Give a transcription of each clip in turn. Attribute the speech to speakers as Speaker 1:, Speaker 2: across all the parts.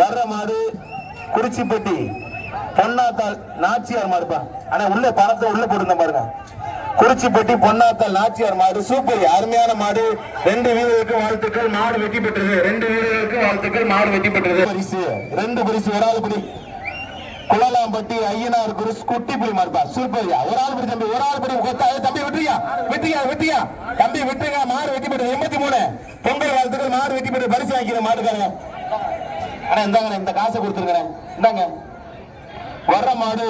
Speaker 1: வர்ற மாடு குறிச்சிப்பட்டி பொன்னாத்தால் நாச்சியார் மாடுப்பா. ஆனா உள்ள பணத்தை உள்ள போட்டுருந்த பாருங்க. குறிச்சிப்பட்டி பொன்னாத்தால் நாச்சியார் மாடு. சூப்பர் அருமையான மாடு. ரெண்டு வீரர்களுக்கும் வாழ்த்துக்கள். மாடு வெற்றி பெற்றது. ரெண்டு வீரர்களுக்கும் வாழ்த்துக்கள். மாடு வெற்றி பெற்றது. பரிசு. ரெண்டு பரிசு ஒரு ஆள் படி. குளலாம்பட்டி ஐயனார் குருஸ் குட்டி புலி மாறுப்பா சூப்பர்யா ஒரு ஆள் படி தம்பி. ஒரு ஆள் படி. கொத்தா தம்பி விட்டுறியா விட்டுறியா விட்டுறியா தம்பி விட்டுருங்க. மாடு வெட்டி பெற்றது. எண்பத்தி மூணு. பொங்கல் வாழ்த்துக்கள். மாடு வெட்டி பெற்று பரிசு வாங்கிக்கிற மாட்டுக்காரங்க அண்ணா இந்தாங்க இந்த காசை கொடுத்துருக்கிறேன் இந்தாங்க. வர்ற மாடு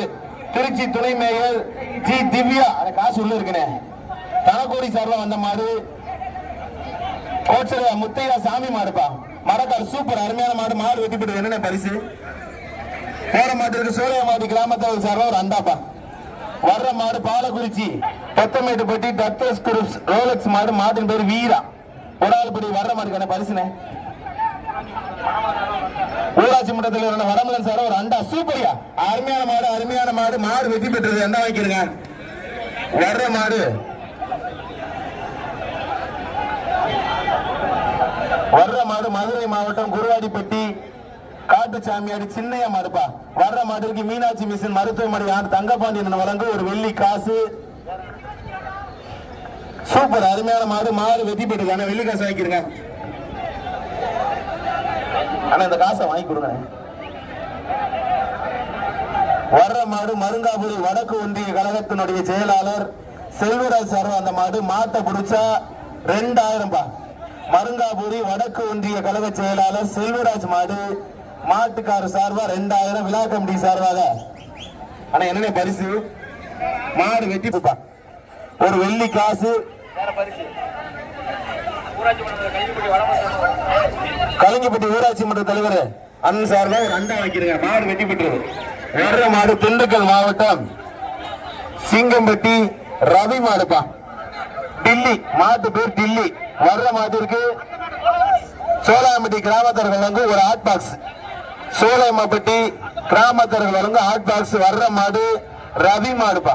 Speaker 1: திருச்சி துணை மேயர் ஜி திவ்யா. அந்த காசு உள்ள இருக்குனே தனக்கோடி சார்பா வந்த மாடு. கோச்சர முத்தையா சாமி மாடுப்பா. மரக்கார் சூப்பர் அருமையான மாடு. மாடு வெட்டி பெற்றது என்னென்ன பரிசு? போற மாட்டிற்கு சோழியமாடி கிராமத்தில் சார்பா ஒரு அண்டாப்பா வர்ற மாடு பாலக்குறிச்சி பத்தமேட்டுப்பட்டி டத்தஸ் குரூப்ஸ் ரோலக்ஸ் மாடு மாட்டின் பேர் வீரா. ஒரு ஆள் படி வர்ற மாடுக்கான பரிசுனே ஊராட்சி மன்றத்தில் இருந்த வடமலன் சார் ஒரு அண்டா சூப்பரியா அருமையான மாடு அருமையான மாடு. மாடு வெற்றி பெற்றது. என்ன வைக்கிறங்க வர்ற மாடு. வர்ற மாடு மதுரை மாவட்டம் குருவாடிப்பட்டி காட்டு சாமியாடி சின்னையா மாடுப்பா. வர்ற மாடுக்கு மீனாட்சி மிஷின் மருத்துவமனை ஆண்டு தங்கப்பாண்டியன் வழங்கு ஒரு வெள்ளி காசு. சூப்பர் அருமையான மாடு. மாடு வெற்றி பெற்றது. வெள்ளி காசு வாங்கிக்கிறங்க ஆனா இந்த காசை வாங்கி கொடுங்க. வர்ற மாடு மருங்காபுரி வடக்கு ஒன்றிய கழகத்தினுடைய செயலாளர் செல்வராஜ் சார் அந்த மாடு மாட்டை பிடிச்சா ரெண்டாயிரம் ரூபாய் மருங்காபுரி வடக்கு ஒன்றிய கழக செயலாளர் செல்வராஜ் மாடு மாட்டுக்காரர் சார்பா ரெண்டாயிரம் விழா கமிட்டி சார்பாக. ஆனா என்னென்ன பரிசு? மாடு வெட்டி கொடுப்பா. ஒரு வெள்ளி காசு. கலிங்கப்பட்டி ஊராட்சி மன்ற தலைவர். அண்ணன் சார் ஒரு அண்டா வைக்கிறீங்க மாடு வெட்டி பெற்றது. வர்ற மாடு திண்டுக்கல் மாவட்டம் சிங்கம்பட்டி ரவி மாடுப்பா. டில்லி மாட்டு பேர் டில்லி. வர்ற மாட்டிற்கு சோலாம்பட்டி கிராமத்தர்கள் வந்து ஒரு ஹாட் பாக்ஸ் சோலைமாப்பட்டி கிராமத்தர்கள் வந்து ஹாட் பாக்ஸ் வர்ற மாடு ரவி மாடுப்பா.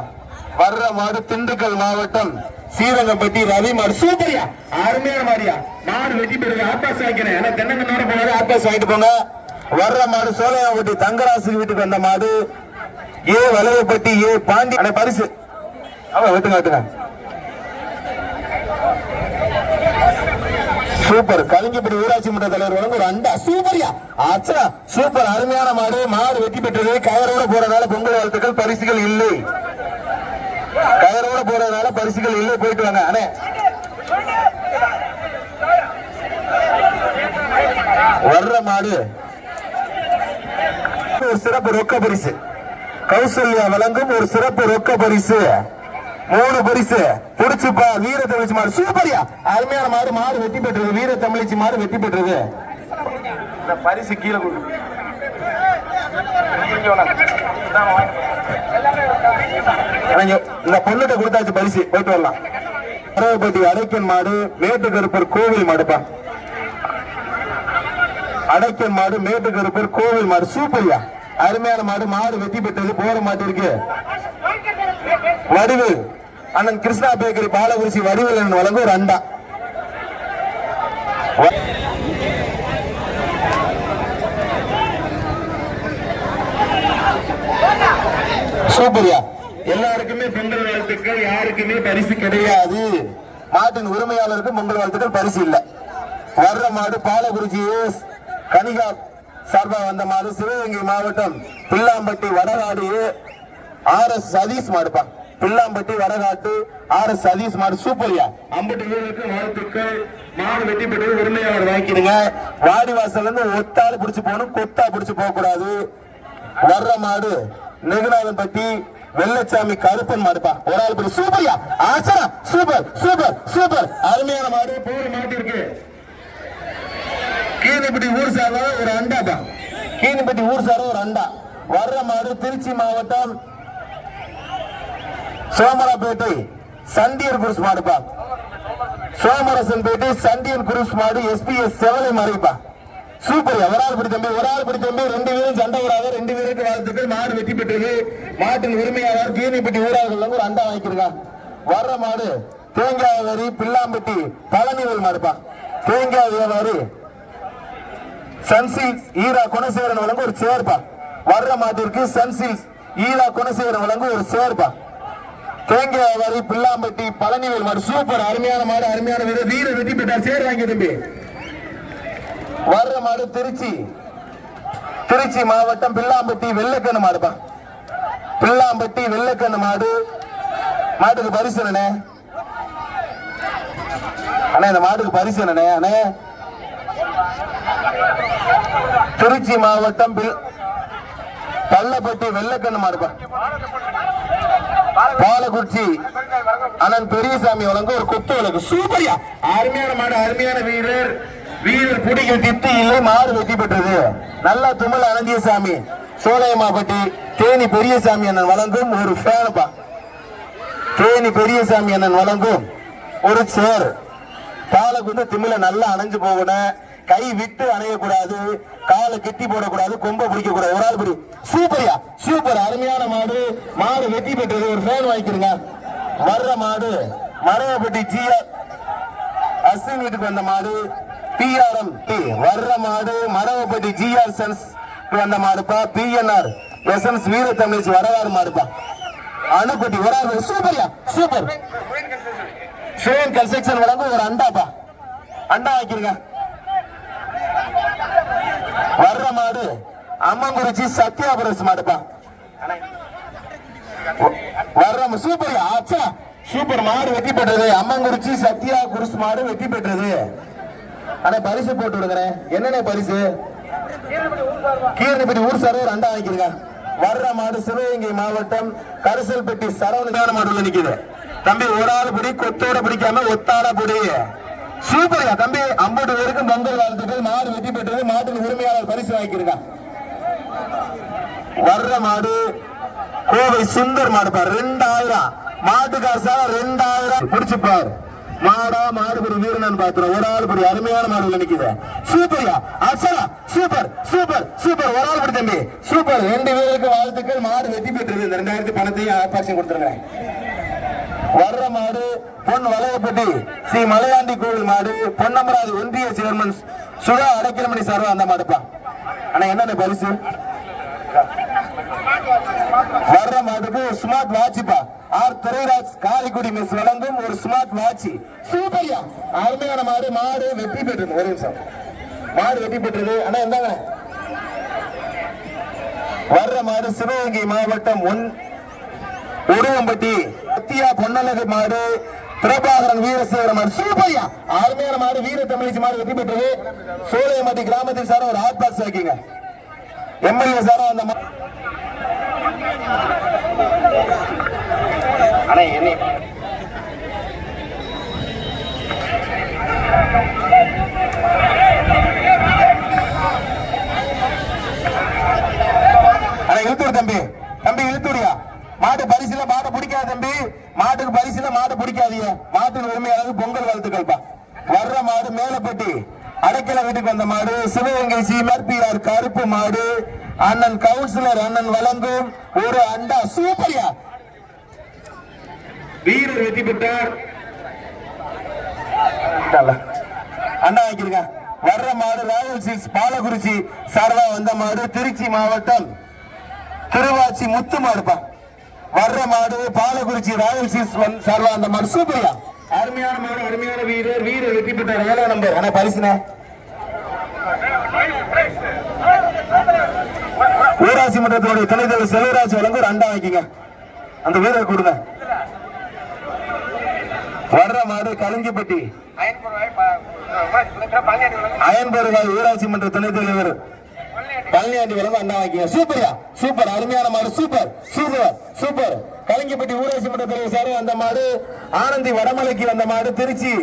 Speaker 1: வர்ற மாடு திண்டுக்கல் மாவட்டம் சீரங்கப்பட்டி ரவி மாடு சூப்பரியா. அருமையான மாடியா மாடு வெட்டி பெறுங்க ஹாட் பாக்ஸ் வாங்கிக்கிறேன் ஏன்னா தென்னங்கன்னோட போனாலும் ஹாட் பாக்ஸ் வாங்கிட்டு போங்க. வர்ற மாடு சோலையாம்பட்டி தங்கராசு வீட்டுக்கு வந்த மாடு. ஏ வலையப்பட்டி ஏ பாண்டி. அண்ணே, பரிசு. அவன் வெட்டுங்க வெட்டுங்க. சூப்பர். கலிங்கப்படி ஊராட்சி மன்ற தலைவர் வழங்க ஒரு அண்டா. சூப்பரியா. ஆச்சா சூப்பர். அருமையான மாடு. மாடு வெற்றி பெற்றது. கயரோட போறதுனால பொங்கல் வாழ்த்துக்கள். பரிசுகள் இல்லை. கயரோட போறதுனால பரிசுகள் இல்லை போயிட்டு வாங்க. அண்ணே. வர்ற மாடு. ஒரு சிறப்பு ரொக்க பரிசு. கௌசல்யா வழங்கும் ஒரு சிறப்பு ரொக்க பரிசு. மூணு பரிசு. புடிச்சுப்பா வீர தமிழ்ச்சி மாடு. சூப்பரியா அருமையான மாடு மாடு வெட்டி பெற்றது. வீர தமிழ்ச்சி மாடு வெட்டி பெற்றது. பரிசு கீழே இந்த பொண்ணுகிட்ட கொடுத்தாச்சு பரிசு. போயிட்டு வரலாம். பரவப்பட்டி அடைக்கன் மாடு மேட்டுக்கருப்பர் கோவில் மாடுப்பா. அடைக்கன் மாடு மேட்டுக்கருப்பர் கோவில் மாடு. சூப்பரியா அருமையான மாடு. மாடு வெட்டி பெற்றது. போற மாட்டிருக்கு வடிவு. அண்ணன் கிருஷ்ணா பேக்கரி பாலகுரிசி வடிவில் வழங்கும் ஒரு அண்டா. சூப்பரியா. எல்லாருக்குமே பொங்கல் வாழ்த்துக்கள் யாருக்குமே பரிசு கிடையாது. மாட்டின் உரிமையாளருக்கு பொங்கல் வாழ்த்துக்கள் பரிசு இல்லை. வர்ற மாடு பாலகுறிச்சி கனிகா சார்பா வந்த மாடு சிவகங்கை மாவட்டம் பில்லாம்பட்டி வடகாடு ஆர் எஸ் சதீஷ் மாடுப்பா. பில்லாம்பட்டி வடகாட்டு ஆர் எஸ் சதீஷ் மாடு சூப்பரியா. அம்பட்டு வீரருக்கு வாழ்த்துக்கள். மாடு வெட்டி பெற்று உரிமையாளர் வாங்கிடுங்க. வாடி வாசல் இருந்து ஒத்தாள் பிடிச்சு போகணும் கொத்தா பிடிச்சு போக கூடாது வர்ற மாடு நெகுநாதன்பட்டி வெள்ளச்சாமி கருப்பன் மாடுப்பா. ஒரு ஆள் பேரு சூப்பர்யா ஆச்சரா. Super super super. அருமையான மாடு போற மாட்டு இருக்கு கீனிப்பட்டி ஊர் சார்பா ஒரு அண்டாப்பா. கீனிப்பட்டி ஊர் சார்பா ஒரு அண்டா. வர்ற மாடு திருச்சி மாவட்டம் சோமராப்பேட்டை சந்தியர் குருஸ் மாடுப்பா. சோமரசன் பேட்டை சந்தியன் குருஸ் மாடு எஸ்பிஎஸ் செவலை மாறிப்பா சூப்பர். ஒரு ஆள் பிடித்தம்பி ஒரு ஆள் பிடித்தம்பி ரெண்டு பேரும் சண்டை வராத ரெண்டு பேருக்கு வாழ்த்துக்கள். மாடு வெற்றி பெற்றது. மாட்டின் உரிமையாளர் கீரிப்பட்டி ஊரார்கள் ஒரு அண்டா வாங்கியிருக்கான் வர்ற மாடு தேங்காய் வரி பில்லாம்பட்டி ஊர் மாடுப்பா தேங்காய் வியாபாரி சன்சில்ஸ் ஈரா குணசேகரன் வழங்க ஒரு சேர்ப்பா வர்ற மாட்டிற்கு சன்சில்ஸ் ஈரா குணசேகரன் வழங்க ஒரு சேர்ப்பா தேங்காய் வரி பில்லாம்பட்டி பழனிவேல் மாடு. சூப்பர். அருமையான மாடு அருமையான வீரர் வீர வெற்றி பெற்றார். சேர் வாங்கி தம்பி. வர்ற மாடு திருச்சி. திருச்சி மாவட்டம் பில்லாம்பட்டி வெள்ளக்கண்ணு மாடுப்பா. பில்லாம்பட்டி வெள்ளக்கண்ணு மாடு. மாட்டுக்கு பரிசு என்னண்ணே? அண்ணா இந்த மாட்டுக்கு பரிசு என்னண்ணே? அண்ணே. திருச்சி மாவட்டம் பில் பள்ளப்பட்டி வெள்ளக்கண்ணு மாடுப்பா. பாலக்குறிச்சி அண்ணன் பெரியசாமி வழங்க ஒரு கொத்து விளக்கு. சூப்பரியா! அருமையான மாடு அருமையான வீரர். வீரர் குடிகள் திட்டி இல்லை மாடு வெற்றி பெற்றது. நல்லா தும்மல் அனந்திய சாமி. சோலையமாப்பட்டி தேனி பெரியசாமி அண்ணன் வழங்கும் ஒரு ஃபேனுப்பா தேனி பெரியசாமி அண்ணன் வழங்கும் ஒரு சேர் காலை வந்து திமில நல்லா அணைஞ்சு போகணும். கை விட்டு அணையக்கூடாது. காலை கெட்டி போடக்கூடாது கொம்ப பிடிக்க கூடாது ஒரு ஆள் பிடி. சூப்பரியா சூப்பர் அருமையான மாடு. மாடு வெற்றி பெற்றது. ஒரு ஃபேன் வாங்கிக்கிறங்க வர்ற மாடு. மரவப்பட்டி ஜிஆர் அஸ்வின் வீட்டுக்கு வந்த மாடு. பிஆர்எம் வர்ற மாடு மரவப்பட்டி ஜிஆர் சன்ஸ் வந்த மாடுப்பா பிஎன்ஆர் எஸ்என்ஸ் வீர தமிழ்ச்சி வரலாறு மாடுப்பா. அணுப்பட்டி ஒரு ஆள் சூப்பரியா சூப்பர் ஷேன் கன்ஸ்ட்ரக்ஷன் வழங்க ஒரு அண்டாப்பா. அண்டா வைக்கிறீங்க வர்ற மாடு அம்மங்குறிச்சி சத்யாபுரஸ் மாடுப்பா. வர்ற சூப்பர் ஆச்சா சூப்பர் மாடு வெற்றி பெற்றது அம்மங்குறிச்சி சத்யா குருஸ் மாடு வெற்றி பெற்றது. அண்ணா பரிசு போட்டு விடுங்கிறேன் என்னென்ன பரிசு? கீரணிப்பட்டி ஊர் சார் ஒரு அண்டா வாங்கிக்கிறீங்க வர்ற மாடு சிவகங்கை மாவட்டம் கரிசல்பட்டி சரவணதான மாடுல நிக்குது. தம்பி ஒரு ஆள் பிடி கொத்தோட பிடிக்காம ஒத்தாட பிடி. சூப்பரா தம்பி ஐம்பது பேருக்கும் பொங்கல் வாழ்த்துக்கள். மாடு வெற்றி பெற்றது மாட்டின் உரிமையாளர் பரிசு வாங்கிக்கிறீங்க வர்ற மாடு கோவை சுந்தர் மாடு பாரு ரெண்டாயிரம். மாட்டுக்கார் சார் ரெண்டாயிரம் பிடிச்சுப்பார் மாடா மாடுபடி வீரன் பாத்துறோம் ஒரு ஆள் படி அருமையான மாடுகள் நிக்குது. சூப்பர்யா அசலா? சூப்பர் சூப்பர் சூப்பர் ஒரு ஆள் படி தம்பி. சூப்பர் ரெண்டு பேருக்கு வாழ்த்துக்கள். மாடு வெற்றி பெற்றது. இந்த ரெண்டாயிரத்தி பணத்தையும் ஆபாட்சியம் கொடுத்துருங்க. வர்ற மாடு பொன் வளையப்பட்டி. ஸ்ரீ மலையாண்டி கோவில் மாடு. பொன்னமராதி ஒன்றிய சேர்மன் சுதா அடைக்கலமணி சார்வா அந்த மாடுப்பா. ஆனா என்னென்ன பரிசு? வர்ற மாட்டுக்கு ஸ்மார்ட் வாட்ச்ப்பா ஆர் துரைராஜ் காரைக்குடி மிஸ் வழங்கும் ஒரு ஸ்மார்ட் வாட்ச் சூப்பர்யா அருமையான மாடு மாடு வெற்றி பெற்றது. ஒரு நிமிஷம். மாடு வெற்றி பெற்றது. அண்ணா என்னங்க வர்ற மாடு சிவகங்கை மாவட்டம் ஒன் உருவம்பட்டி சத்தியா பொன்னழகு மாடு பிரபாகரன் வீரசேகர மாடு. சூப்பர்யா அருமையான மாடு வீர தமிழிச்சி மாடு வெற்றி பெற்றது. சோலையம்பட்டி கிராமத்தில் சார் ஒரு ஹாட் பாக்ஸ் வைக்கீங்க. எம்எல்ஏ சார் அந்த மா- அண்ணா என்ன அண்ணா இழுத்துடு தம்பி. தம்பி இழுத்துடியா மாட்டு பரிசுல மாட்டை பிடிக்காது தம்பி. மாட்டுக்கு பரிசுல மாட்டை பிடிக்காதீங்க. மாட்டு உரிமையாளருக்கு பொங்கல் வாழ்த்துக்கள்ப்பா. வர்ற மாடு மேலப்பட்டி. அடைக்கல வீட்டுக்கு வந்த மாடு சிவகங்கை சிஆர்பிஆர் கருப்பு மாடு. அண்ணன் கவுன்சிலர் அண்ணன் வழங்கும் ஒரு அண்டா. சூப்பரியா. வீரர் வெற்றி பெற்றார். அண்ணா வைக்கிறீங்க வர்ற மாடு ராயல் சீல்ஸ் பாலகுறிச்சி சார்பா வந்த மாடு திருச்சி மாவட்டம் திருவாச்சி முத்து மாடுப்பா. வர்ற மாடு பாலகுறிச்சி ராயல் சீல்ஸ் சார்பா அந்த மாடு சூப்பரியா. அருமையான மாடு அருமையான வீரர். வீரர் வெற்றி பெற்றார். ஏழாம் நம்பர். ஆனா பரிசுனே ஊராட்சி மன்றத்தோட துணைத் தலைவர் செல்வராஜ் வழங்க ஒரு அண்டா வைக்கீங்க அந்த வீரர் கொடுங்க. வர்ற மாடு கலிங்கிப்பட்டி. அயன்பருவாய் ஊராட்சி மன்ற துணைத் தலைவர் பழனியாண்டி வளர்ந்து அண்ணா வாங்கிங்க சூப்பர்யா சூப்பர் அருமையான மாடு சூப்பர் சூப்பர் சூப்பர். கலிங்கப்பட்டி ஊராட்சி மன்ற தலைவர் சார் அந்த மாடு ஆனந்தி வடமலைக்கு வந்த மாடு திருச்சி.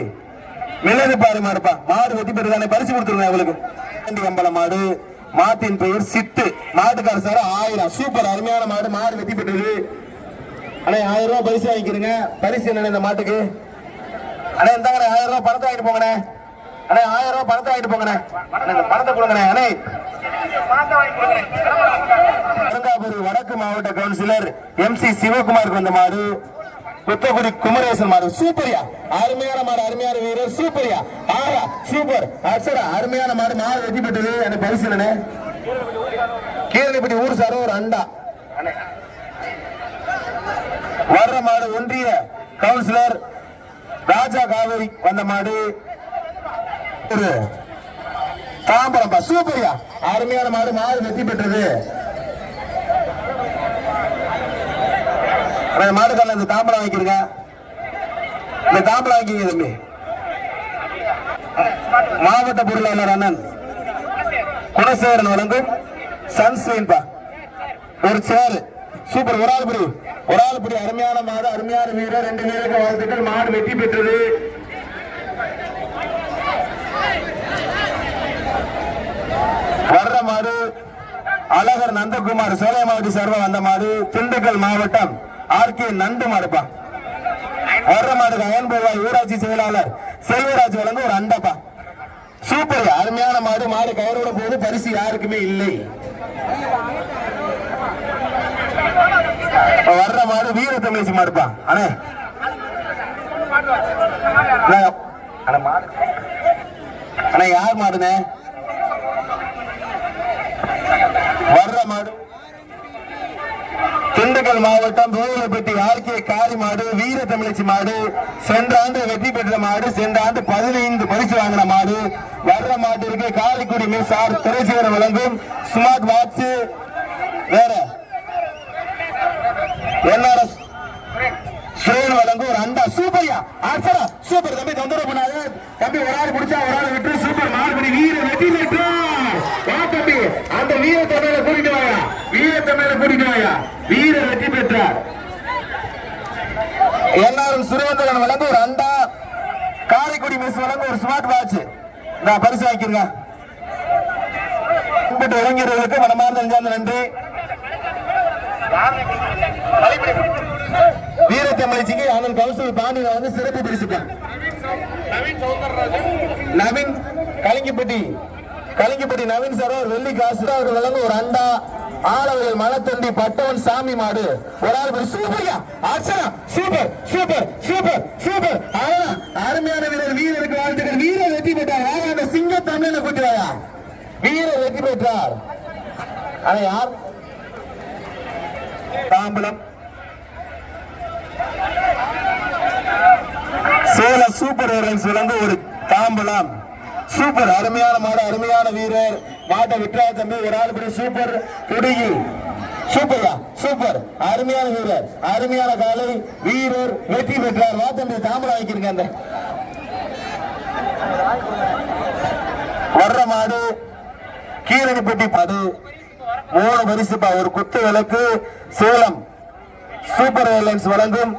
Speaker 1: மிளகு பாரு மாடுப்பா. மாடு வெட்டி பெற்று தானே பரிசு கொடுத்துருங்க அவளுக்கு. ஆண்டி அம்பல மாடு மாட்டின் பெயர் சித்து மாட்டுக்கார சார் ஆயிரம். சூப்பர் அருமையான மாடு. மாடு வெட்டி பெற்றது. அண்ணே ஆயிரம் ரூபாய் பரிசு வாங்கிக்கிறீங்க. பரிசு என்னென்ன இந்த மாட்டுக்கு? அண்ணே இந்தாங்க ஆயிரம் ரூபாய் பணத்தை வாங்கிட்டு போங்கண்ணே. அண்ணே ஆயிரம் ரூபாய் பணத்தை வாங்கிட்டு போங்கண்ணே. பணத்தை கொடுங்கண்ணே அண்ணே. அலங்காபுரி வடக்கு மாவட்ட கவுன்சிலர் எம் சி சிவகுமாருக்கு வந்த மாடு குத்தகுடி குமரேசன் மாடு சூப்பரியா. அருமையான மாடு அருமையான வீரர் சூப்பரியா. ஆஹா சூப்பர். அக்ஷரா அருமையான மாடு மாடு வெற்றி பெற்றது. எனக்கு பரிசீலனை கீழப்பட்டி ஊர் சார் ஒரு அண்டா. வர்ற மாடு ஒன்றிய கவுன்சிலர் ராஜா காவேரி வந்த மாடு. ஒரு சூப்பரியா. அருமையான மாடு மாடு வெற்றி பெற்றது. அந்த மாடுக்கால இந்த தாம்பரம் வாங்கிக்கிறங்க இந்த தாம்பரம் வாங்கிங்க தம்பி. மாவட்ட பொருளாளர் அண்ணன் குணசேகரன் வழங்கும் சன்ஸ்கிரீன்பா ஒரு சேர். சூப்பர் ஒரு ஆள் புரியும். ஒரு ஆள் இப்படி அருமையான மாடு அருமையான வீரர் ரெண்டு வீரருக்கு வாழ்த்துக்கள். மாடு வெற்றி பெற்றது. வர்ற மாடு அழகர் நந்தகுமார் சோலைமாவட்டி சார்பாக வந்த மாடு திண்டுக்கல் மாவட்டம் ஆர்கே நண்டு மாடுப்பா. வர்ற மாடுக்கு அயன்போவாய் ஊராட்சி செயலாளர் செல்வராஜ் வழங்க ஒரு அண்டப்பா. சூப்பர் அருமையான மாடு. மாடு கவரோட போது பரிசு யாருக்குமே இல்லை. வர்ற மாடு வீர தமிழிச்சு மாடுப்பா அண்ணே. அண்ணே, யார் மாடுனே வர்ற மாடு. திண்டுக்கல் மாவட்டம் பூவலப்பட்டி ஆர்கே காரி மாடு வீர தமிழச்சி மாடு சென்ற ஆண்டு வெற்றி பெற்ற மாடு சென்ற ஆண்டு பதினைந்து பரிசு வாங்கின மாடு. வர்ற மாட்டிற்கு காரைக்குடி மிஸ் ஆர் துறைசேகரம் வழங்கும் ஸ்மார்ட் வாட்ச். வேற. என்ஆர்எஸ் சுரேன் வழங்கும் ஒரு அண்டா சூப்பர்யா ஆசரா சூப்பர் தம்பி தொந்தரவு பண்ணாத. தம்பி ஒரு ஆள் பிடிச்சா ஒரு ஆள் விட்டு சூப்பர் மார்படி வீர வெற்றி பெற்றார் வா தம்பி அந்த வீர தமிழ கூட்டிட்டு வாயா. வீர தமிழ கூட்டிட்டு வாயா. வீர வெற்றி பெற்றார். எல்லாரும் சுரேந்திரன் வழங்கும் ஒரு அண்டா. காரைக்குடி மிஸ் வழங்கும் ஒரு ஸ்மார்ட் வாட்ச் நான் பரிசு வாங்கிக்கிறேன் கும்பிட்டு இளைஞர்களுக்கு மனமார்ந்த நன்றி. வீரத்தமிழ்ச்சிக்கு அண்ணன் கௌசல் பாண்டி வந்து சிறப்பு பரிசுப்பா நவீன் கலிங்கப்பட்டி. கலிங்கப்பட்டி நவீன் சார் ஒரு வெள்ளி காசு. அவர் வழங்க ஒரு அண்டா ஆளவர்கள் மலத்தண்டி பட்டவன் சாமி மாடு. ஒரு ஆள் பேர் சூப்பர்யா Archana super super super super அருமையான வீரர் வீரருக்கு வாழ்த்துக்கள். வீரர் வெற்றி பெற்றார். வாங்க அந்த சிங்க தமிழனை கூட்டி வாயா வீரர் வெற்றி பெற்றார். ஆனா யார்? தாம்பலம். சேல சூப்பர் ஏரன்ஸ் விளங்கு ஒரு தாம்பலம். சூப்பர் அருமையான மாடு அருமையான வீரர். மாட்டை விட்டுறா தம்பி ஒரு ஆள் படி சூப்பர் குடுகி. சூப்பர்யா சூப்பர். அருமையான வீரர் அருமையான காலை வீரர் வெற்றி பெற்றார். வா தம்பி தாம்பலம் வாங்கிக்கிறீங்க அந்த. வர்ற மாடு கீரணிப்பட்டி பது மூணு பரிசுப்பா ஒரு குத்து விளக்கு சேலம். சூப்பர் ஏர்லைன்ஸ் வழங்கும்.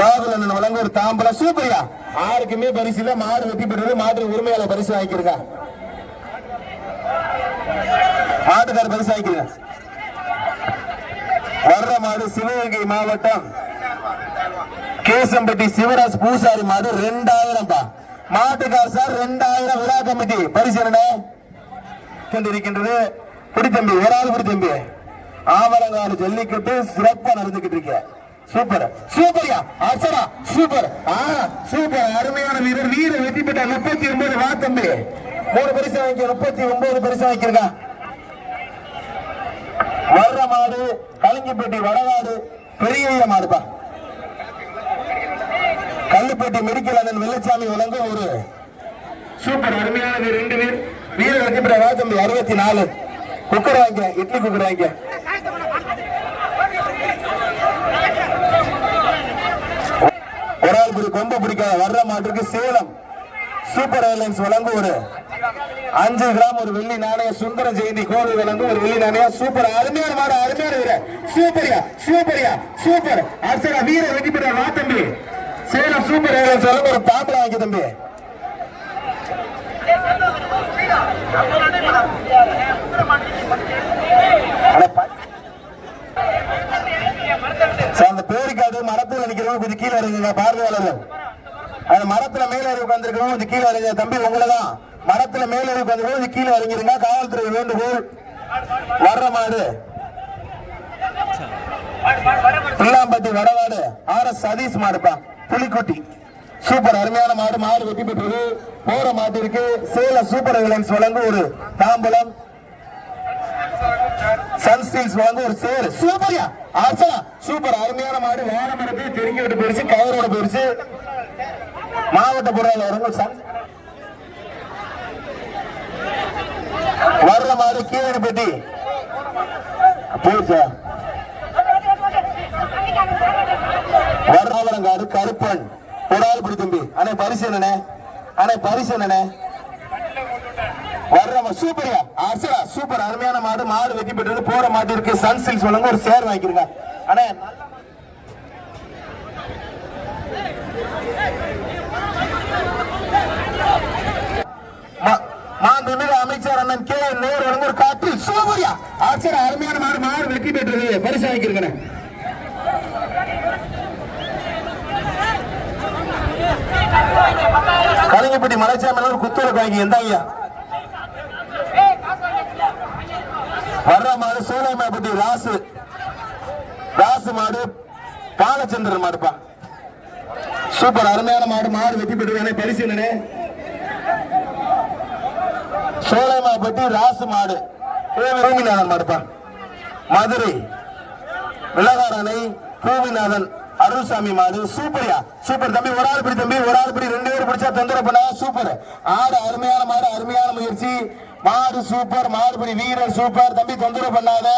Speaker 1: ராகுல் அண்ணன் வழங்கும் ஒரு தாம்பரம் சூப்பர்யா ஆருக்குமே பரிசு இல்ல மாடு வெற்றி பெற்றது மாட்டு உரிமையாளர் பரிசு வாங்கிக்கிறங்க மாட்டுக்கார பரிசு வாங்கிக்கிறேன் வர்ற மாடு சிவகங்கை மாவட்டம். கேசம்பட்டி சிவராஜ் பூசாரி மாடு ரெண்டாயிரம் பா மாட்டுக்கார் சார் ரெண்டாயிரம் விழா கமிட்டி. பரிசு என்ன கொண்டிருக்கின்றது. குடித்தம்பி ஒரு ஆள் குடித்தம்பி ஆவரங்காடு ஜல்லிக்கட்டு சிறப்பா நடந்துகிட்டு இருக்க. சூப்பர் சூப்பர்யா அசரா சூப்பர் ஆ சூப்பர் அருமையான வீரர். வீரர் வெற்றி பெற்ற முப்பத்தி ஒன்பது வா தம்பி. மூணு பரிசு வாங்கி முப்பத்தி ஒன்பது பரிசு வாங்கியிருக்கா வர்ற மாடு கலிங்கப்பட்டி வடநாடு பெரிய மாடுப்பா. கல்லுப்பட்டி மெடிக்கல் அதன் வெள்ளச்சாமி வழங்கும் ஒரு சூப்பர் அருமையான வீரர் ரெண்டு பேர் வீரர் வெற்றி பெற்ற வா தம்பி அறுபத்தி நாலு. குக்கர் வாங்க இட்லி குக்கர் வாங்க ஒரு ஆள் கொம்பு பிடிக்காத வர்ற மாட்டுக்கு சேலம். சூப்பர் ஏர்லைன்ஸ் வழங்கும் ஒரு அஞ்சு கிராம் ஒரு வெள்ளி நாணய சுந்தர ஜெயந்தி கோவில் வழங்கும் ஒரு வெள்ளி நாணய சூப்பர். அருமையான மாடு அருமையான வீர சூப்பரியா சூப்பரியா சூப்பர். அர்ச்சனா வீர வெற்றி பெற்ற வா தம்பி. சேலம் சூப்பர் ஏர்லைன்ஸ் வழங்கும் ஒரு தாம்பரம் வாங்கி தம்பி. அந்த பேருக்காடு மரத்துல நிக்கிறவங்க கொஞ்சம் கீழே இறங்குங்க பார்வையாளர்கள். அந்த மரத்துல மேல ஏறி உட்காந்துருக்கிறவங்க கொஞ்சம் கீழே இறங்குங்க. தம்பி உங்களதான். மரத்துல மேல ஏறி உட்காந்துருக்கவங்க கொஞ்சம் கீழே இறங்கிருங்க. காவல்துறை வேண்டுகோள் வர்ற மாடு. பிள்ளாம்பட்டி வடவாடு. ஆர் எஸ் சதீஷ் மாடுப்பா. புலிக்குட்டி. சூப்பர். அருமையான மாடு. மாடு வெற்றி பெற்றது. போற மாட்டிற்கு சேல சூப்பர் விலன்ஸ் வழங்கும் ஒரு தாம்பலம். சன் ஸ்டீல்ஸ் வாங்க ஒரு சேர். சூப்பர்யா. ஆசலா சூப்பர். அருமையான மாடு. வானமரத்து தெரிஞ்சு விட்டு போயிருச்சு. கவரோட போயிருச்சு. மாவட்ட பொருளாளர் வரவங்க சன் வர்ற மாடு கீழே பெட்டி போயிருச்சா வர்றவரங்காடு கருப்பன். ஒரு ஆள் பிடி தம்பி. அண்ணே பரிசு என்னண்ணே? அண்ணே பரிசு என்னண்ணே? வர்ற சூப்பர்யா அர்ச்சனா சூப்பர் அருமையான மாடு. மாடு வெட்டி பெற்றது போற மாட்டு இருக்கு. சன் சில்ஸ் வழங்க ஒரு சேர் வாங்கிக்கிறங்க அண்ணே மா- மாண்புமிகு அமைச்சர் அண்ணன் கே நேரு வழங்க ஒரு காற்று. சூப்பர்யா ஆச்சரிய அருமையான மாடு. மாடு வெற்றி பெற்றது. பரிசு வாங்கிக்கிறேன் கலிங்கப்பட்டி மலைச்சாமி குத்துவிளக்கு வாங்கி எந்த ஐயா வர்ற மாடு சூளைமாப்பட்டி ராசு. ராசு மாடு பாலச்சந்திரன் மாடுப்பா. சூப்பர் அருமையான மாடு மாடு வெட்டி பெற்று பரிசீலனே. என்னனே சோலைமாப்பட்டி ராசு மாடு. பூமிநாதன் மாடுப்பா. மதுரை. விளகாரணை பூமிநாதன் அருள்சாமி மாடு. சூப்பர்யா. சூப்பர் தம்பி ஒரு ஆள் பிடி தம்பி ஒரு ஆள் பிடி ரெண்டு பேர் பிடிச்சா தொந்தரவு பண்ணா சூப்பர். ஆடு அருமையான மாடு அருமையான முயற்சி. மாறு சூப்பர் மாறுபடி வீரர் சூப்பர். தம்பி தொந்தரவு பண்ணாத.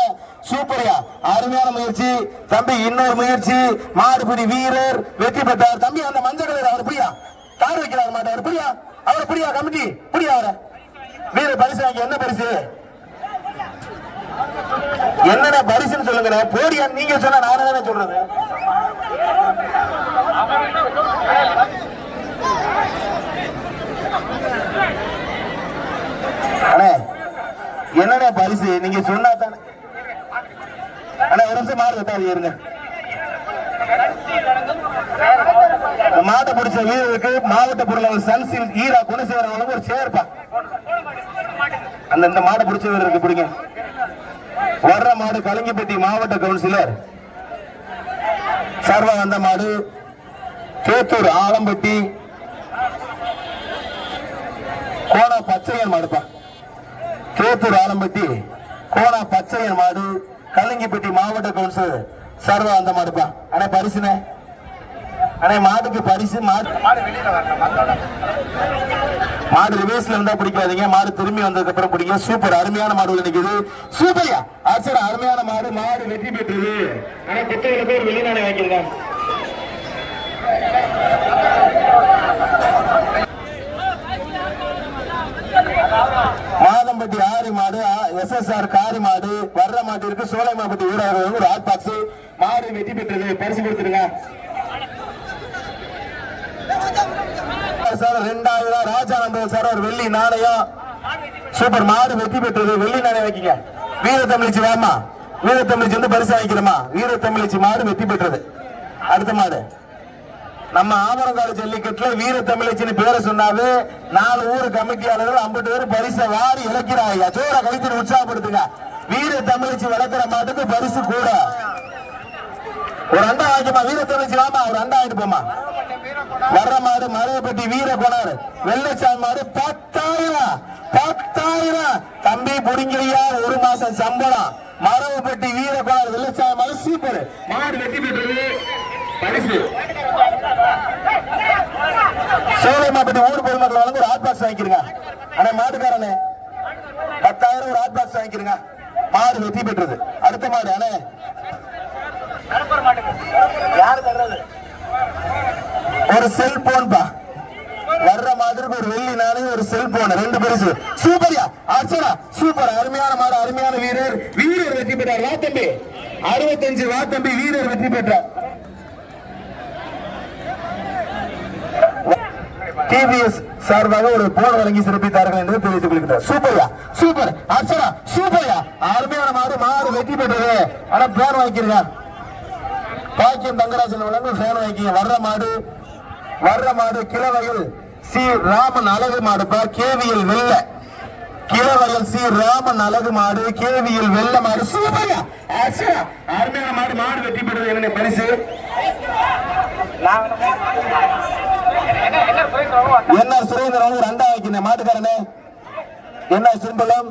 Speaker 1: சூப்பர்யா. அருமையான முயற்சி. தம்பி இன்னொரு முயற்சி. மாறுபடி வீரர் வெற்றி பெற்றார். தம்பி அந்த மஞ்சள் கலர் அவர் புரியா? தார் வைக்கிறார் மாட்டார் புரியா? அவர் புரியா கமிட்டி? புரியா அவர? வீரர் பரிசு வாங்கி என்ன பரிசு? என்னென்ன பரிசுன்னு சொல்லுங்க போடியா நீங்க சொன்னா நானே தானே சொல்றது. அண்ணே என்னண்ணே பரிசு? நீங்க சொன்னா தானே அண்ணா ஒரு நிமிஷம் மாடு வெட்டாது இருங்க. மாட்டை பிடிச்ச வீரருக்கு மாவட்ட பொருளாளர் சன்சில் ஈரா குணசேகரன் ஒரு சேர்ப்பா. அந்த இந்த மாடை பிடிச்ச வீரருக்கு பிடிங்க. வர்ற மாடு கலிங்கப்பட்டி மாவட்ட கவுன்சிலர். சர்வ வந்த மாடு கேத்தூர் ஆலம்பட்டி. கோணா பச்சையன் மாடுப்பா. கேத்தூர் ஆலம்பட்டி கோணா பச்சையன் மாடு கலிங்கிப்பட்டி மாவட்ட கவுன்சிலர் சர்வ அந்த மாடுப்பா அண்ணே பரிசுனே அண்ணே மாட்டுக்கு பரிசு மாடு மாடு ரிவேஸ்ல இருந்தா பிடிக்காதீங்க. மாடு திரும்பி வந்ததுக்கு அப்புறம் பிடிக்கும் சூப்பர் அருமையான மாடு நிக்குது. சூப்பர்யா ஆச்சர அருமையான மாடு. மாடு வெற்றி பெற்றது. ஆனா குத்தகையில பேர் வெளிநாடு வாங்கியிருக்காங்க. மாதம்பட்டி ஆரி மாடு எஸ் எஸ் ஆர் காரி மாடு வர்ற மாட்டு இருக்கு. சோலைமாப்பட்டி ஊராக ஒரு ஹாட் பாக்ஸ் மாடு வெற்றி பெற்றது. பரிசு கொடுத்துருங்க. சார் ரெண்டாயிரம். ராஜானந்தன் சார் ஒரு வெள்ளி நாணயம். சூப்பர். மாடு வெற்றி பெற்றது. வெள்ளி நாணயம் வைக்கீங்க. வீர தமிழிச்சு வேமா வீர தமிழிச்சு வந்து பரிசு வாங்கிக்கிறோமா வீர தமிழிச்சு மாடு வெற்றி பெற்றது. அடுத்த மாடு. நம்ம ஆமரங்காடு ஜல்லிக்கட்டுல வீர தமிழச்சின்னு பேரை சொன்னாவே நாலு ஊர் கமிட்டியாளர்கள் ஐம்பது பேர் பரிசை வாரி இழக்கிறாங்க. ஜோர கழித்து உற்சாகப்படுத்துங்க. வீர தமிழச்சி வளர்க்கிற மாட்டுக்கு பரிசு கூட. ஒரு அண்டா வாங்கிமா வீர தமிழச்சி வாமா ஒரு அண்டா ஆயிட்டு போமா வர்ற மாடு மருவப்பட்டி வீர கொணர் வெள்ளச்சாமி மாடு பத்தாயிரம் பத்தாயிரம். தம்பி புடிங்கிறியா ஒரு மாசம் சம்பளம். மரவப்பட்டி வீர கொணர் வெள்ளச்சாமி மாடு சூப்பர். மாடு வெட்டி பெற்றது. பரிசு. சோலை மாவட்ட ஊர் பொதுமக்கள் வழங்க ஒரு ஹாட் பாக்ஸ் வாங்கிக்கிறங்க அண்ணே மாட்டுக்காரனே. பத்தாயிரம் ஒரு ஹாட் பாக்ஸ் வாங்கிக்கிறங்க மாடு வெற்றி பெற்றது. அடுத்த மாடு அண்ணே. ஒரு செல்போன் பா. வர்ற மாதிரி ஒரு வெள்ளி நாளையும் ஒரு செல்போன் ரெண்டு பரிசு. சூப்பர்யா. அர்ச்சனா சூப்பர். அருமையான மாடு அருமையான வீரர். வீரர் வெற்றி பெற்றார். வா தம்பி. அறுபத்தஞ்சு வா தம்பி வீரர் வெற்றி பெற்றார். டிவிஎஸ் சார்பாக ஒரு போன் வழங்கி சிறப்பித்தார்கள் என்று தெரிவித்துக் கொள்கிறார் சூப்பர்யா சூப்பர் அர்ச்சனா சூப்பர்யா அருமையான மாடு மாடு வெற்றி பெற்றது. ஆனா பேன் வாங்கிக்கிறீங்க பாக்கியம் தங்கராஜன் வழங்கும் பேன் வாங்கிங்க வர்ற மாடு வர்ற மாடு கிழவையில் சி. ராமன் அழகு மாடுப்பா கேவியில் வெல்ல கிழவயல் சி. ராமன் அழகு மாடு கேவியில் வெள்ள மாடு. சூப்பர்யா ஆச்சா அருமையான மாடு மாடு வெற்றி பெற்றது. என்ன பரிசு. என்ன சுரேந்திரன் ஒரு ரெண்டா வைக்கிறேன் மாட்டுக்காரனே. என்ன சிம்பளம்?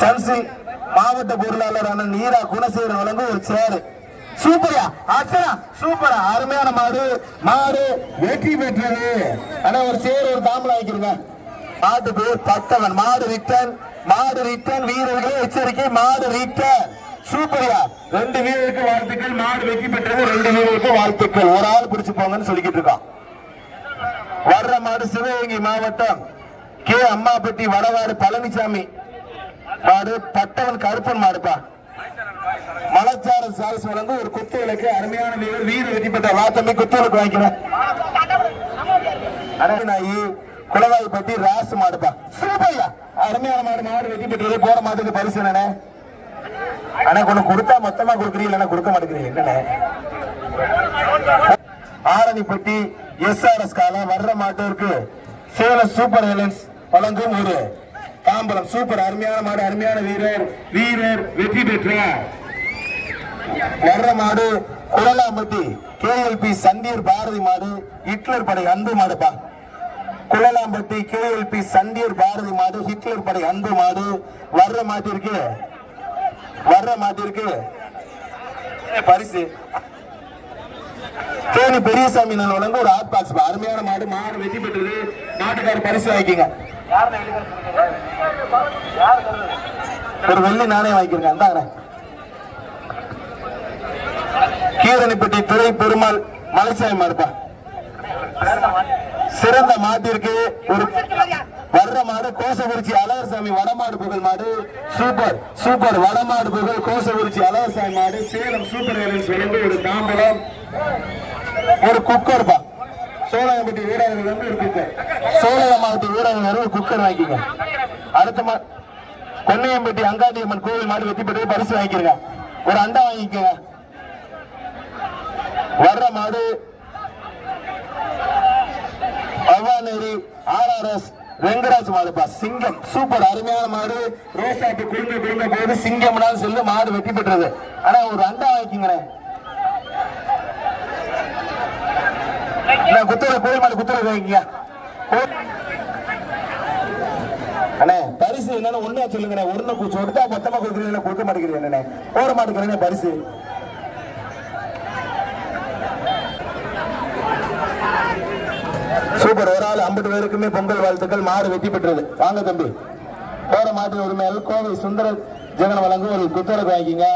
Speaker 1: சன்சி மாவட்ட பொருளாளரான நீரா குணசேகரன் வழங்கும் ஒரு சேரு. சூப்பரா அசனா சூப்பரா அருமையான மாடு மாடு வெற்றி பெற்றது. ஆனா ஒரு சேர் ஒரு தாம்பளம் வைக்கிறீங்க மாட்டு பேர் பத்தவன் மாடு ரிட்டன் மாடு ரிட்டன் வீரர்களே எச்சரிக்கை மாடு ரிட்டன் சூப்பரா ரெண்டு வீரருக்கு வாழ்த்துக்கள். மாடு வெற்றி பெற்றது. ரெண்டு வீரருக்கு வாழ்த்துக்கள். ஒரு ஆள் பிடிச்சு போங்கன்னு சொல்லிக்கிட்டு இருக்கான். வர்ற மாடு சிவகங்கை மாவட்டம் கே. அம்மாப்பட்டி வடவாடு பழனிசாமி மாடு. பட்டவன் கருப்பன் மாடுப்பா. மலச்சார சாரஸ் வழங்கும் ஒரு குத்து விளக்கு. அருமையான வீரர். வீர வெற்றி பெற்ற வாத்தம்பி குத்து விளக்கு வாங்கிக்கிறேன் நாயி குளவாய்ப்பட்டி ராசு மாடுப்பா. சூப்பர்யா. அருமையான மாடு. மாடு வெற்றி பெற்றது. போற மாட்டுக்கு பரிசு என்னண்ணே ஆனா கொண்டு கொடுத்தா மொத்தமா கொடுக்குறீங்க இல்லைன்னா கொடுக்க மாட்டேங்கிறீங்க. என்னண்ணே? ஆரணிப்பட்டி எஸ்ஆர்எஸ் கால வர்ற மாட்டோருக்கு சேலம் சூப்பர் ஏலன்ஸ் வழங்கும் ஒரு தாம்பரம். சூப்பர் அருமையான மாடு அருமையான வீரர் வீரர் வெற்றி பெற்றார் வர்ற மாடு குழலாம்பட்டி கேஎல்பி சந்தீர் பாரதி மாடு ஹிட்லர் படை அன்பு மாடுப்பா குழலாம்பட்டி கேஎல்பி சந்தீர் பாரதி மாடு ஹிட்லர் படை அன்பு மாடு வர்ற மாட்டிற்கு வர்ற மாட்டிற்கு பரிசு. தேனி பெரியசாமி நான் வழங்க ஒரு ஹாட் பாக்ஸ் அருமையான மாடு மாடு வெற்றி பெற்றது. நாட்டுக்கார பரிசு வாங்கிக்கங்க. ஒரு வெள்ளி நாணயம் வாங்கிக்கிறேங்க அந்தாங்க கீரணிப்பட்டி துறை பெருமாள் மலைசாமி மாடுப்பா. சிறந்த மாட்டிற்கு ஒரு வர்ற மாடு கோசகுறிச்சி அழகர்சாமி வடமாடு புகழ் மாடு. Super super. வடமாடு புகழ் கோசகுறிச்சி அழகர்சாமி மாடு. சேலம் சூப்பர் ஏலன்ஸ் ஒரு தாம்பலம் ஒரு குக்கர் பா சோழகம்பட்டி வீரர்கள் வந்து ஒரு குக்கர் சோழகமாவட்டி வீரர்கள் ஒரு குக்கர் வாங்கிக்கங்க. அடுத்த மா கொன்னையம்பட்டி அங்காடியம்மன் கோவில் மாடு வெற்றி பெற்று பரிசு வாங்கிக்கிறங்க ஒரு அண்டா வாங்கிக்கங்க. வர்ற மாடு அவ்வாநேரி ஆர்ஆர்எஸ் வெங்கராஜ் மாடுப்பா சிங்கம். சூப்பர் அருமையான மாடு. ரோசாப்பு குடும்ப குடும்ப போது சிங்கம்னாலும் சொல்லி மாடு வெற்றி பெற்றது. ஆனா ஒரு அண்டா வாங்கிக்கங்களேன் குத்துற கோழி மாடு குத்துற வைங்க அண்ணே பரிசு என்னன்னு ஒண்ணா சொல்லுங்கண்ணே. ஒண்ணு கொடுத்தா மொத்தமா கொடுக்குறீங்க கொடுக்க மாட்டேங்கிறீங்க என்னண்ணே போட மாட்டேங்கிறீங்க பரிசு? சூப்பர். ஒரு ஆள் ஐம்பது பேருக்குமே பொங்கல் வாழ்த்துக்கள். மாடு வெற்றி பெற்றது. வாங்க தம்பி. போற மாட்டு உரிமையாளர் கோவை சுந்தர ஜெகன் வழங்கும் ஒரு குத்துறவு வாங்கிங்க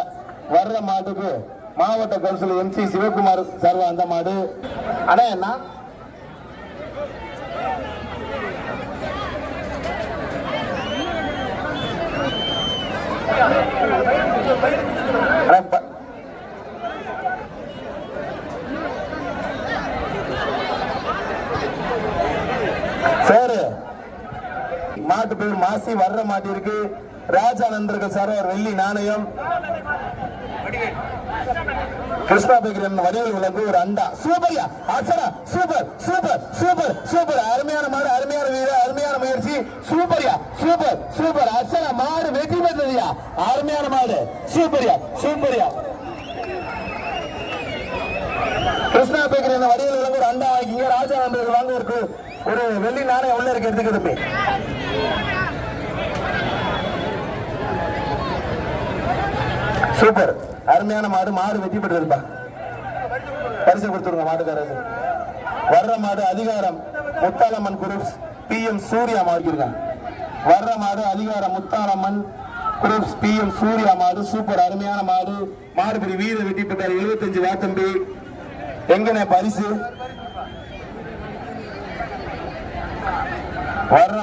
Speaker 1: வர்ற மாட்டுக்கு மாவட்ட கவுன்சிலர் எம் சி சிவகுமார் சார்பா அந்த மாடு. அண்ணா என்ன? அண்ணா, ப- சரி மாட்டு பேர் மாசி வர்ற மாட்டிற்கு ராஜானந்தர்கள் சார் ஒரு வெள்ளி நாணயம். கிருஷ்ணா பேக்கரி வடிவில் விளங்கு ஒரு அண்டா. சூப்பர்யா. ஆச்சரா சூப்பர் சூப்பர் சூப்பர் சூப்பர். அருமையான மாடு அருமையான வீடு அருமையான முயற்சி. சூப்பர்யா. Super super. அச்சரா மாடு வெற்றி பெற்றதுயா? அருமையான மாடு. சூப்பர்யா சூப்பர்யா. கிருஷ்ணா பேக்கரி வடிவில் விளங்கு ஒரு அண்டா வாங்கிங்க ராஜானந்தர்கள் வாங்க ஒரு வெள்ளி நாணயம் உள்ள இருக்கு. எடுத்துக்கிட்டு சூப்பர். அருமையான மாடு மாடு வெற்றி பெற்றிருப்பா. பரிசு கொடுத்துருங்க மாடுக்காரரு வர்ற மாடு அதிகாரம் Muthalamman groups P M Surya மாடுக்கிருங்க வர்ற மாடு அதிகாரம் Muthalamman groups P M Surya மாடு. சூப்பர் அருமையான மாடு. மாடு பெரிய வீர வெட்டி பெற்றார். எழுபத்தஞ்சு வேத்தம்பி எங்கண்ணே பரிசு? வர்ற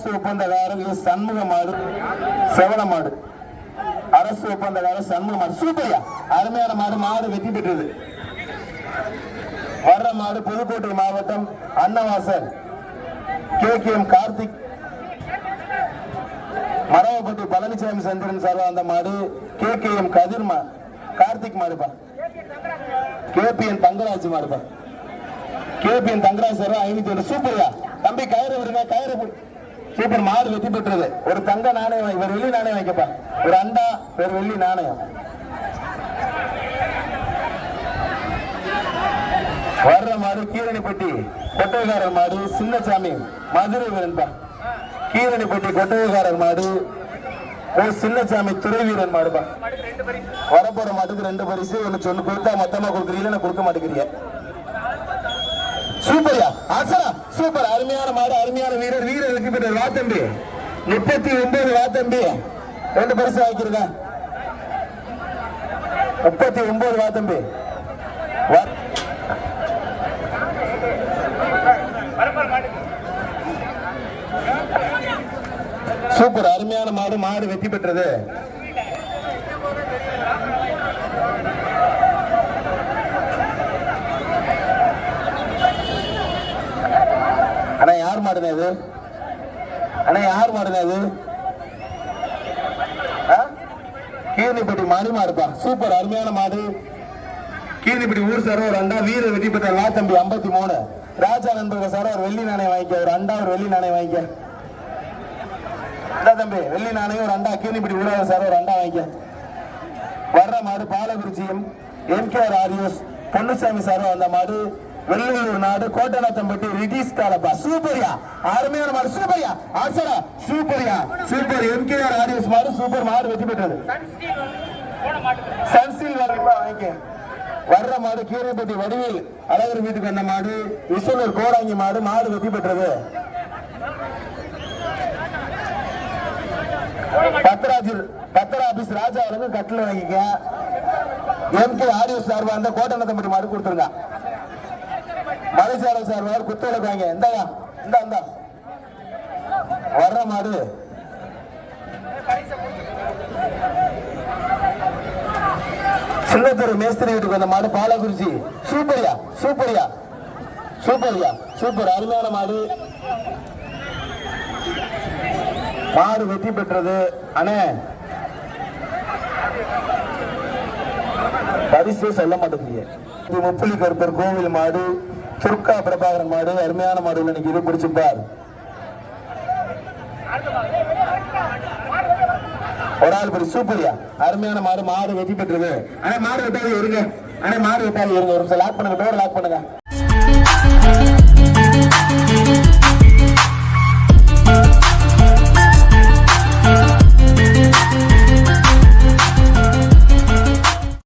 Speaker 1: அரசு ஒப்பந்தக்காரர் எஸ். சண்முக மாடு மாடு அரசு ஒப்பந்தக்காரர் சண்முக மாடு அருமையான மாடு மாடு வெற்றி பெற்றது. வர்ற மாடு புதுக்கோட்டை மாவட்டம் Annavasal. K K M Karthik. Maravapatti Palanisamy Chandran சார்பா அந்த மாடு கே கே எம் கதிர் மா கார்த்திக் மாடுப்பா. கேபிஎன் தங்கராஜ் மாடுப்பா. கேபிஎன் தங்கராஜ் சார் ஐநூத்தி ஒன்று சூப்பர்யா. தம்பி கயிறு விடுங்க கயிறு சூப்பர் மாடு வெற்றி பெற்றது. ஒரு தங்க நாணயம் ஒரு வெள்ளி நாணயம் வைக்கப்பா. ஒரு அண்டா ஒரு வெள்ளி நாணயம். வர்ற மாடு கீரணிப்பட்டி கொட்டைக்காரர் மாடு சின்னசாமி மதுரை வீரன்பா. கீரணிப்பட்டி கொட்டைக்காரர் மாடு ஓ சின்னசாமி துறை வீரன் மாடுப்பா. வரப்போற மாட்டுக்கு ரெண்டு பரிசு ஒன்னு சொன்னு கொடுத்தா மொத்தமா கொடுக்குறீங்க நான் கொடுக்க மாட்டேங்கிறீங்க? சூப்பர்யா ஆசரா சூப்பர். அருமையான மாடு அருமையான வீரர். வீரர் வெற்றி பெற்ற வா தம்பி. முப்பத்தி ஒன்பது வா தம்பி. ரெண்டு பரிசு வாங்கிருங்க முப்பத்தி ஒன்பது வா தம்பி. சூப்பர். அருமையான மாடு. மாடு வெற்றி பெற்றது. யார் மாடுனே இது? அண்ணா யார் மாடுனே இது? ஆ? கீரணிப்பட்டி மணி மாடுப்பா. சூப்பர் அருமையான மாடு. கீர்னிப்பட்டி ஊர் சார் ஒரு அண்டா வீர வெற்றி பெற்ற லா தம்பி ஐம்பத்தி மூணு. ராஜா நண்பர்கள் சார் ஒரு வெள்ளி நாணயம் வாங்கிக்க ஒரு அண்டா ஒரு வெள்ளி நாணயம் வாங்கிக்க. தம்பி வெள்ளி நாணயம் ஒரு அண்டா. கீர்னிப்பட்டி ஊராக சார் ஒரு அண்டா வாங்கிக்க. வர்ற மாடு பாலகுறிச்சியும் எம்கேஆர் ஆரியோஸ் பொன்னுசாமி சார் அந்த மாடு. வெள்ளையூர் நாடு கோட்டநாத்தம்பட்டி ரிடீஸ் காலப்பா சூப்பரியா. அருமையான மாடு. சூப்பரியா. ஆசரா சூப்பரியா. சூப்பர். எம்கேஆர் ஆரியோஸ் மாடு சூப்பர். மாடு வெற்றி பெற்றது. சன்சீல் வாங்கிக்க. வர்ற மாடு கீரைப்பட்டி வடிவில் அழகர் வீட்டுக்கு வந்த மாடு. விசலூர் கோடாங்கி மாடு. மாடு வெற்றி பெற்றது. பத்ராஜ் பத்திர ஆபீஸ் ராஜா அவருக்கு கட்டில் வாங்கிக்க. எம்கே ஆடியோ சார்பாக அந்த கோட்டநத்தம்பட்டி மாடு கொடுத்துருங்க. மலைசாரம் சார்பா குத்து விளக்குவாங்க. இந்தாயா இந்த இந்த. வர்ற மாடு. சின்னத்தூர் மேஸ்திரி வீட்டுக்கு வந்த மாடு பாலகுறிச்சி சூப்பரியா சூப்பரியா. சூப்பரியா சூப்பர். அருமையான மாடு. மாடு வெற்றி பெற்றது. அண்ணே. பரிசு சொல்ல மாட்டேங்குது முப்பளி முப்புலி கருப்பர் கோவில் மாடு. துர்கா பிரபாகரன் மாடு அருமையான மாடு இன்னைக்கு இது பிடிச்சிருப்பார். ஒரு ஆள் பேர் சூப்பரியா. அருமையான மாடு மாடு வெற்றி பெற்றது. அண்ணா மாடு வெட்டாது இருங்க அண்ணா மாடு வெட்டாது இருங்க ஒரு நிமிஷம் லாக் பண்ணுங்க டோர் லாக் பண்ணுங்க.